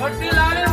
भट्टी लाए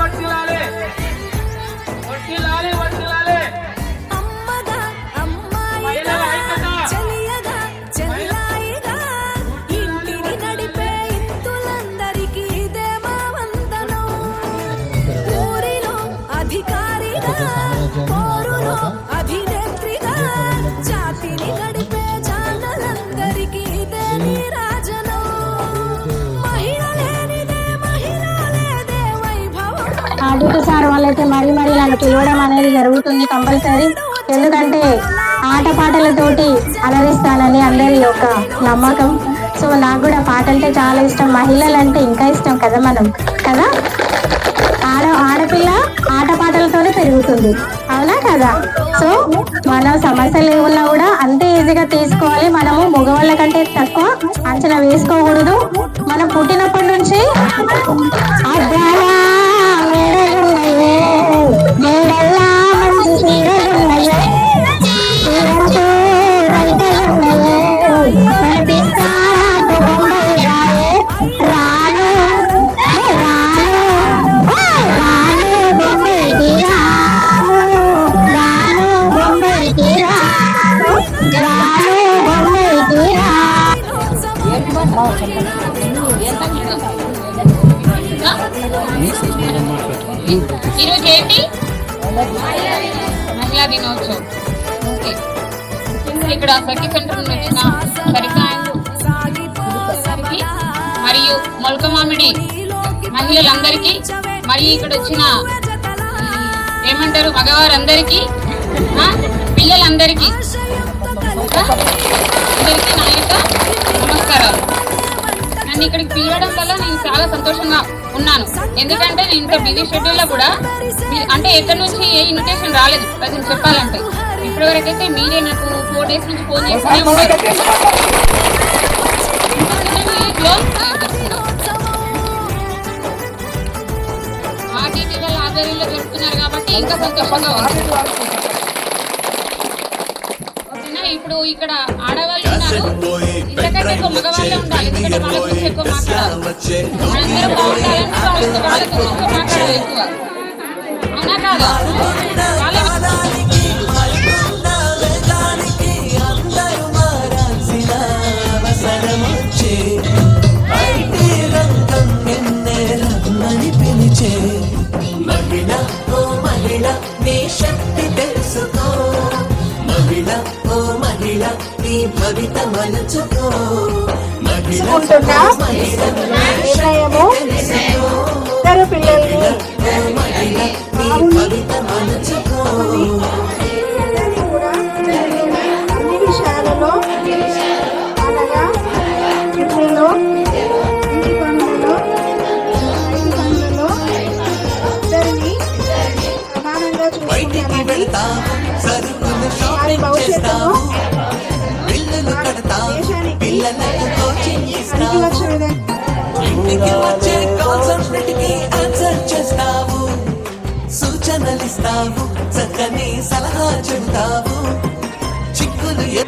వైభవం సార్ వాళ్ళైతే మరీ మరీ నన్ను పిలవడం అనేది జరుగుతుంది కంపల్సరీ. ఎందుకంటే ఆటపాటలతోటి అలరిస్తానని అందరి యొక్క నమ్మకం. సో నాకు కూడా పాట అంటే చాలా ఇష్టం. మహిళలు అంటే ఇంకా ఇష్టం కదా మనం? కదా? ఆడ ఆడపిల్ల ఆటపాటలతోనే పెరుగుతుంది. అవునా కదా? సో మన సమస్యలు ఏమున్నా కూడా అంతే ఈజీగా తీసుకోవాలి. మనము మగవాళ్ళ కంటే తక్కువ అంచనా వేసుకోకూడదు. మనం పుట్టినప్పటి నుంచి ఈరోజు ఏంటి మహిళా దినోత్సవం. ఓకే. ఇక్కడ సఖి సెంటర్ నుండి వచ్చిన సరిత మరియు మొలక మామిడి మహిళలందరికీ మరియు ఇక్కడ వచ్చిన ఏమంటారు మగవారందరికీ పిల్లలందరికీ అందరికీ నా యొక్క నమస్కారాలు నన్ను ఇక్కడికి పిలవడం వల్ల నేను చాలా సంతోషంగా ఉన్నాను. ఎందుకంటే నేను ఇంత బిజీ షెడ్యూల్లో కూడా అంటే ఎక్కడి నుంచి ఏ ఇన్విటేషన్ రాలేదు ప్రజెంట్ చెప్పాలంటే. అయితే మీరే నాకు ఫోర్ డేస్ నుంచి ఫోన్ చేస్తూనే ఉన్నారు. ఆర్టీటీ వాళ్ళ ఆధ్వర్యంలో జరుపుతున్నారు కాబట్టి ఇంకా సంతోషంగా ఉంది. ఓకేనా? ఇప్పుడు ఇక్కడ ఆడవాళ్ళు మాట్లాడాలి ఎక్కువ అవునా కాదా మహిళ ఓ మహిళ నీ శక్తి మహిళ నీ భవిత మలుచుకో తీసుకుంటున్న నిర్ణయము ఇద్దరు పిల్లల్ని అన్ని విషయాలలో అనగా విద్యలో ఇంటి పనులలో రైతు పనులలో ఇద్దరిని సమానంగా బయటికి చూసుకుంటానని వెళ్తావు సరుకులు వారి షాపింగ్ భవిష్యత్తును కడతావు దేశానికి పిల్లలకు కోచింగ్ ఇంటికి వచ్చే కాల్స్ అన్నిటికీ ఆన్సర్ చేస్తావు. సూచనలు ఇస్తావు. చక్కని సలహా చెబుతావు. చిక్కులు ఎ-